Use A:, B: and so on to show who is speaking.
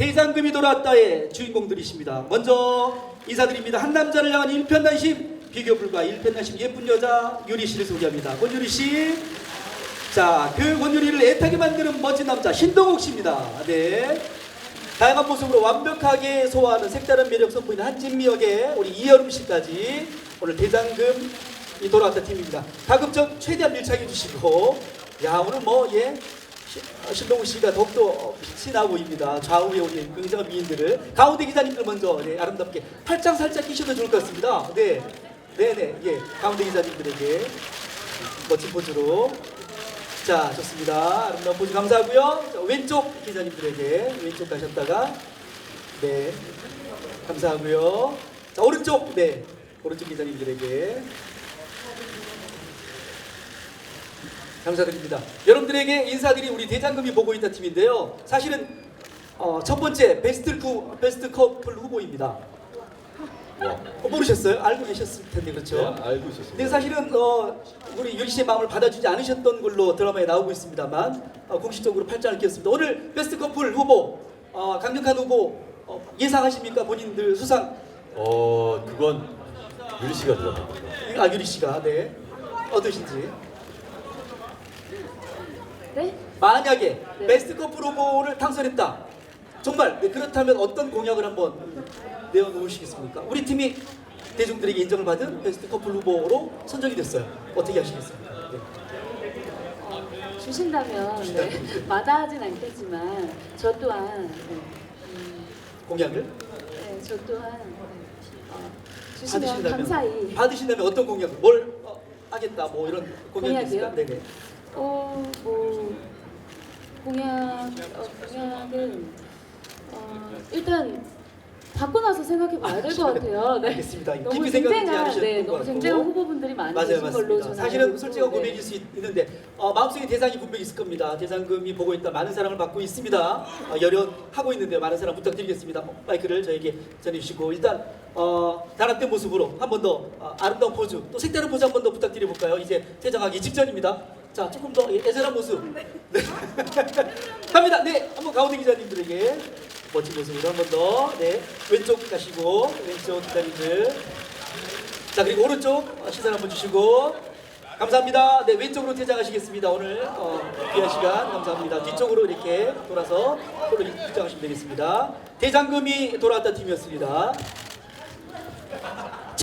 A: 대장금이 돌아왔다의 주인공들이십니다. 먼저 인사드립니다. 한 남자를 향한 일편단심 비교 불가 일편단심 예쁜 여자 유리 씨를 소개합니다. 권유리 씨. 자, 그 권유리를 애타게 만드는 멋진 남자 신동욱 씨입니다. 네. 다양한 모습으로 완벽하게 소화하는 색다른 매력 선보이는 한진미 역의 우리 이여름 씨까지 오늘 대장금이 돌아왔다 팀입니다. 가급적 최대한 밀착해 주시고 야 오늘 뭐예 신동우 씨가 더욱더 빛이 나 보입니다. 좌우에 우리 굉장한 미인들을 가운데 기자님들 먼저 네, 아름답게 팔짱 살짝 끼셔도 좋을 것 같습니다. 네, 네, 네, 예 가운데 기자님들에게 멋진 포즈로 자 좋습니다. 아름다운 포즈 감사하고요. 자, 왼쪽 기자님들에게 왼쪽 가셨다가 네 감사하고요. 자 오른쪽 네 오른쪽 기자님들에게 감사드립니다. 여러분들에게 인사드린 우리 대장금이 보고 있다 팀인데요. 사실은 어, 첫 번째 베스트 후 베스트 커플 후보입니다. 어, 모르셨어요? 알고 계셨을 텐데 그렇죠?
B: 네, 알고 있었습니다.
A: 근데 사실은 어, 우리 유리 씨의 마음을 받아주지 않으셨던 걸로 드라마에 나오고 있습니다만 어, 공식적으로 팔짱을 끼웠습니다. 오늘 베스트 커플 후보 어, 강력한 후보 어, 예상하십니까 본인들 수상?
B: 어 그건 유리 씨가 들어갑니다.
A: 아 유리 씨가 네 어떠신지?
C: 네?
A: 만약에
C: 네.
A: 베스트 커플 후보를 당선했다. 정말 네, 그렇다면 어떤 공약을 한번 내어놓으시겠습니까? 우리 팀이 대중들에게 인정을 받은 베스트 커플 후보로 선정이 됐어요. 어떻게 하시겠습니까? 네.
C: 주신다면 네. 마다하진 않겠지만 저 또한 네, 음,
A: 공약을
C: 네, 저 또한 네, 어, 주시면
A: 받으신다면
C: 감사히
A: 받으신다면 어떤 공약을 뭘 어, 하겠다 뭐 이런 공약이
C: 공약이요?
A: 있을까? 네네.
C: 어, 뭐 공약 어, 공약은 어, 일단 받고 나서 생각해 봐야 될 것 같아요. 네.
A: 알겠습니다.
C: 너무
A: 깊이 생각하지
C: 쟁쟁한 네,
A: 것
C: 너무
A: 같고.
C: 쟁쟁한 후보분들이 많이
A: 맞아요,
C: 걸로
A: 맞습니다.
C: 저는
A: 사실은 솔직한. 고백일 수 있- 있는데 어, 마음속에 대상이 분명히 있을 겁니다. 대상금이 보고 있다 많은 사랑을 받고 있습니다. 어, 열연하고 있는데 많은 사랑 부탁드리겠습니다. 어, 마이크를 저에게 전해주시고 일단 어, 단합된 모습으로 한 번더 어, 아름다운 포즈 또 색다른 포즈 한 번 더 부탁드려볼까요? 이제 퇴장하기 직전입니다. 자 조금 더 예, 애절한 모습 네. 갑니다. 네 한번 가운데 기자님들에게 멋진 모습으로 한 번 더 네 왼쪽 가시고 왼쪽 기자님들 자 그리고 오른쪽 어, 시선 한번 주시고 감사합니다. 네 왼쪽으로 퇴장하시겠습니다. 오늘 어, 귀한 시간 감사합니다. 뒤쪽으로 이렇게 돌아서 홀로 입장하시면 되겠습니다. 대장금이 돌아왔다 팀이었습니다.